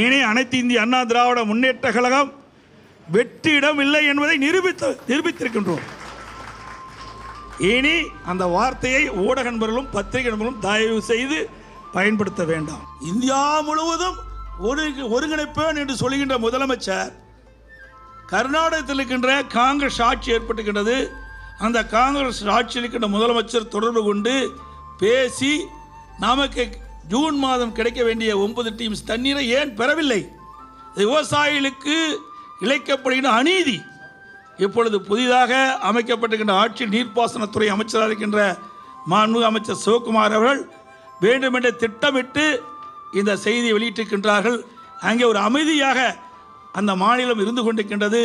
இனி அனைத்து இந்திய அண்ணா திராவிட முன்னேற்ற கழகம் வெற்றிடம் இல்லை என்பதை நிரூபித்து நிரூபித்திருக்கின்றோம். இனி அந்த வார்த்தையை ஊடக நண்பர்களும் பத்திரிகை நண்பர்களும் தயவு செய்து பயன்படுத்த வேண்டாம். இந்தியா முழுவதும் ஒரு ஒருங்கிணைப்பேன் என்று சொல்லுகின்ற முதலமைச்சர் கர்நாடகத்தில் இருக்கின்ற காங்கிரஸ் ஆட்சி ஏற்பட்டுகின்றது அந்த காங்கிரஸ் ஆட்சியில் இருக்கின்ற முதலமைச்சர் தொடர்பு கொண்டு பேசி நமக்கு ஜூன் மாதம் கிடைக்க வேண்டிய ஒன்பது டீம்ஸ் தண்ணீரை ஏன் பெறவில்லை? விவசாயிகளுக்கு இழைக்கப்படுகின்ற அநீதி. இப்பொழுது புதிதாக அமைக்கப்பட்டிருக்கின்ற ஆட்சி நீர்ப்பாசனத்துறை அமைச்சராக இருக்கின்ற மாண்புமிகு அமைச்சர் சிவகுமார் அவர்கள் வேண்டுமென்றே திட்டமிட்டு இந்த செய்தியை வெளியிட்டிருக்கின்றார்கள். அங்கே ஒரு அமைதியாக அந்த மாநிலம் இருந்து கொண்டிருக்கின்றது.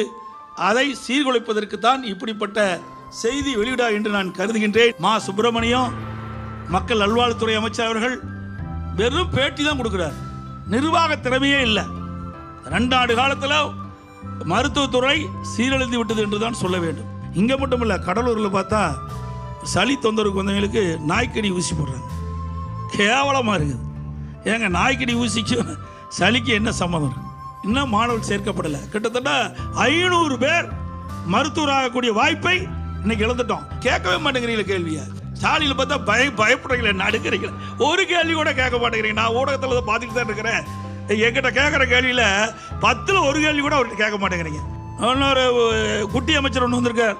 அதை சீர்குலைப்பதற்கு தான் இப்படிப்பட்ட செய்தி வெளியிடா என்று நான் கருதுகின்றேன். மா சுப்பிரமணியம் மக்கள் நல்வாழ்வுத்துறை அமைச்சர் அவர்கள் வெறும் பேட்டி தான் கொடுக்குறாரு. நிர்வாக திறமையே இல்லை. ரெண்டாண்டு காலத்தில் மருத்துவத்துறை சீரழிந்து விட்டது என்று தான் சொல்ல வேண்டும். இங்கே மட்டும் இல்லை கடலூரில் பார்த்தா சளி தொந்தரவுக்கு வந்தவங்களுக்கு நாய்க்கடி ஊசி போடுறாங்க. கேவலமாக இருக்குது. ஏங்க நாய்க்கடி ஊசிக்கும் சளிக்கு என்ன சம்மதம் இன்னும் மாணவர் சேர்க்கப்படலை. கிட்டத்தட்ட ஐநூறு பேர் மருத்துவராகக்கூடிய வாய்ப்பை இன்னைக்கு இழந்துட்டோம். கேட்கவே மாட்டேங்கிறீங்களா கேள்வியை. ஸ்டாலினில் பார்த்தா பய பயப்படுறீங்களே நடுக்கிறீங்களே ஒரு கேள்வி கூட கேட்க மாட்டேங்கிறீங்க. நான் ஊடகத்தில் பார்த்துட்டு தான் இருக்கிறேன். என்கிட்ட கேட்குற கேள்வியில் பத்தில் ஒரு கேள்வி கூட அவர்கிட்ட கேட்க மாட்டேங்கிறீங்க. இன்னொரு குட்டி அமைச்சர் ஒன்று வந்திருக்கார்.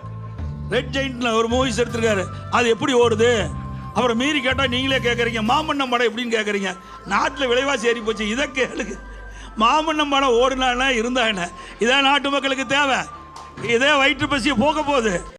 ரெட் ஜெயின்ட்ல ஒரு மூவிஸ் எடுத்திருக்காரு. அது எப்படி ஓடுது? அப்புறம் மீறி கேட்டால் நீங்களே கேட்குறீங்க. மாமன்னம் படம் எப்படின்னு கேட்குறீங்க. நாட்டில் விலைவாசி ஏறி போச்சு. இதை கேளுங்க. மாமன்னம் படம் ஓடுனா என்ன இருந்தா என்ன? இதான் நாட்டு மக்களுக்கு தேவை. இதே வயிற்று பசியை போக போகுது.